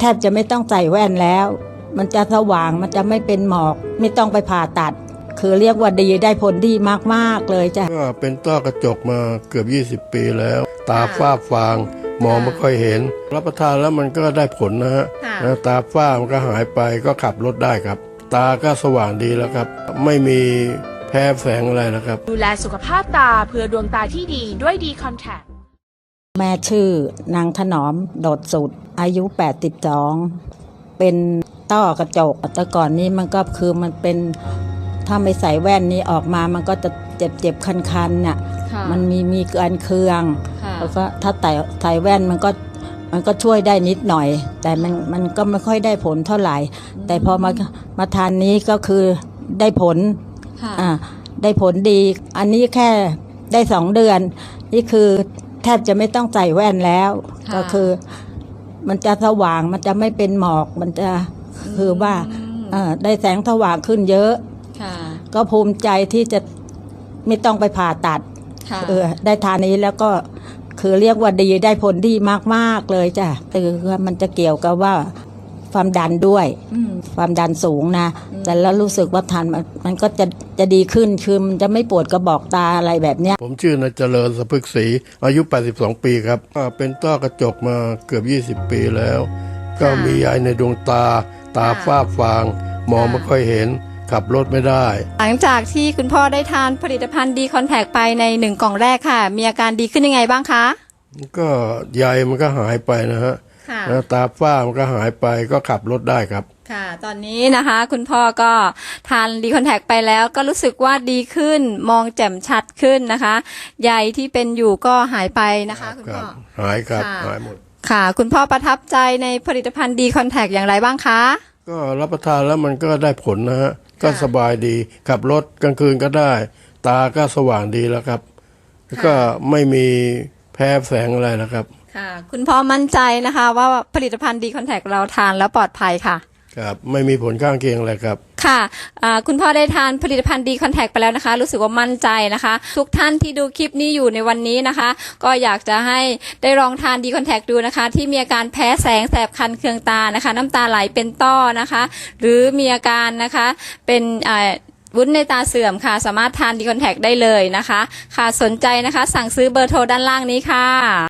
แทบจะไม่ต้องใส่แว่นแล้ว มันจะสว่างมันจะไม่เป็นหมอก ไม่ต้องไปผ่าตัด คือเรียกว่าดีได้ผลดีมากๆเลยจ้ะก็เป็นต้อกระจกมาเกือบ 20 ปีแล้ว ตาฝ้าฟางมองไม่ค่อยเห็น รับประทานแล้วมันก็ได้ผลนะฮะค่ะแล้วตาฝ้ามันก็หายไปก็ขับรถได้ครับ ตาก็สว่างดีแล้วครับ ไม่มีแพ้แสงอะไรนะครับ ดูแลสุขภาพตาเพื่อดวงตาที่ดีด้วยดีคอนแทค แม่ชื่อนางถนอมโดดสุด อายุ 82 เป็นต้อกระจกแต่ก่อนนี้มันก็คือมันเป็นถ้าไม่ใส่แว่นนี้ออกมามันก็จะเจ็บเจ็บคันคันๆน่ะค่ะมันมีมีการเคืองค่ะแล้วก็ถ้าใส่ใส่แว่นมันก็มันก็ช่วยได้นิดหน่อย แต่มันมันก็ไม่ค่อยได้ผลเท่าไหร่ แต่พอมามาทานนี้ก็คือได้ผลค่ะอ่าได้ผลดี อันนี้แค่ได้สองเดือน นี่คือ แทบจะไม่ต้องใส่แว่นแล้ว ค่ะ ก็คือ มันจะสว่างมันจะไม่เป็นหมอกมันจะคือว่าเอ่อได้แสงสว่างขึ้นเยอะ ค่ะ ก็ภูมิใจที่จะไม่ต้องไปผ่าตัด ค่ะ เออได้ทานนี้แล้วก็คือเรียกว่าดีได้ผลดีมาก ๆ เลยจ้ะคือว่ามันจะเกี่ยวกับว่า ความดันด้วยอืมความดันสูงนะ แต่แล้วรู้สึกว่าทานมันมันก็จะจะดีขึ้น คือมันจะไม่ปวดกระบอกตาอะไรแบบเนี้ย ผมชื่อนายเจริญสะพึกศรีอายุ 82 ปีครับก็เป็นต้อกระจกมาเกือบ 20 ปีแล้ว ก็มียายในดวงตา ตาฝ้าฟาง มองไม่ค่อยเห็นขับรถไม่ได้ หลังจากที่คุณพ่อได้ทานผลิตภัณฑ์ดีคอนแทคไปในหนึ่งกล่องแรกค่ะ มีอาการดีขึ้นยังไงบ้างคะ ก็ใยมันก็หายไปนะฮะค่ะ แล้วตาฝ้ามันก็หายไปก็ขับรถได้ครับ ค่ะ ตอนนี้นะคะ คุณพ่อก็ทานดีคอนแทคไปแล้วก็รู้สึกว่าดีขึ้นมองแจ่มชัดขึ้นนะคะ ใยที่เป็นอยู่ก็หายไปนะคะ คุณครัพ่บอหายครับค่ะหายหมด ค่ะ คุณพ่อประทับใจในผลิตภัณฑ์ดีคอนแทคอย่างไรบ้างคะ ก็รับประทานแล้วมันก็ได้ผลนะฮะก็ค่ะสบายดีขับรถกลางคืนก็ได้ ตาก็สว่างดีแล้วครับแล้วก็ไม่มีแพ้แสงอะไรนะครับ ค่ะ คุณพ่อมั่นใจนะคะ ว่าผลิตภัณฑ์ดีคอนแทคเราทานแล้วปลอดภัยค่ะ ครับ ไม่มีผลข้างเคียงอะไรครับ ค่ะอ่าคุณพ่อได้ทานผลิตภัณฑ์ดีคอนแทคไปแล้วนะคะ รู้สึกว่ามั่นใจนะคะ ทุกท่านที่ดูคลิปนี้อยู่ในวันนี้นะคะ ก็อยากจะให้ได้ลองทานดีคอนแทคดูนะคะ ที่มีอาการแพ้แสงแสบคันเคืองตานะคะ น้ำตาไหลเป็นต้อนะคะ หรือมีอาการนะคะเป็นอ่าวุ้นในตาเสื่อมค่ะ สามารถทานดีคอนแทคได้เลยนะคะ ค่ะสนใจนะคะ สั่งซื้อเบอร์โทรด้านล่างนี้ค่ะ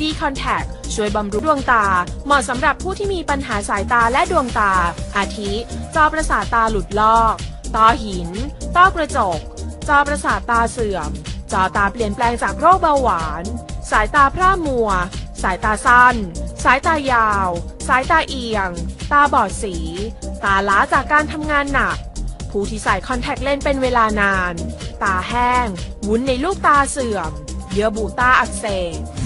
D Contact ช่วยบำรุงดวงตา เหมาะสำหรับผู้ที่มีปัญหาสายตาและดวงตา อาทิ จอประสาทตาหลุดลอกต้อหิน ต้อกระจก จอประสาทตาเสื่อม จอตาเปลี่ยนแปลงจากโรคเบาหวาน สายตาพร่ามัว สายตาสั้น สายตายาว สายตาเอียง ตาบอดสี ตาล้าจากการทำงานหนัก ผู้ที่ใส่คอนแทคเลนส์เป็นเวลานาน ตาแห้ง วุ้นในลูกตาเสื่อม เยื่อบุตาอักเสบ